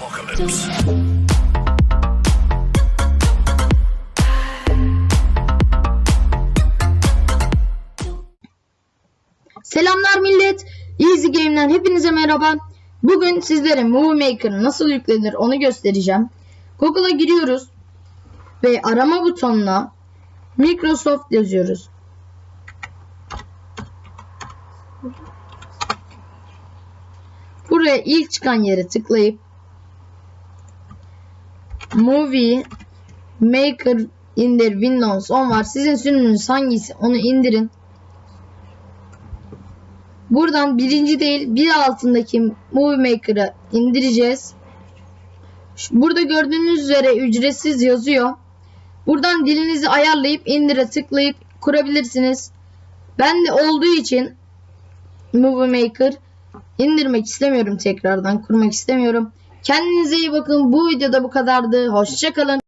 apocalypse. Selamlar millet. Easy Game'den hepinize merhaba. Bugün sizlere Movie Maker nasıl yüklenir onu göstereceğim. Google'a giriyoruz ve arama butonuna Microsoft yazıyoruz. Buraya ilk çıkan yere tıklayıp Movie Maker indir Windows 10 var. Sizin sürümünüz hangisi onu indirin. Buradan birinci değil bir altındaki Movie Maker'ı indireceğiz. Burada gördüğünüz üzere ücretsiz yazıyor. Buradan dilinizi ayarlayıp indire tıklayıp kurabilirsiniz. Ben de olduğu için Movie Maker indirmek istemiyorum tekrardan kurmak istemiyorum. Kendinize iyi bakın. Bu videoda bu kadardı. Hoşçakalın.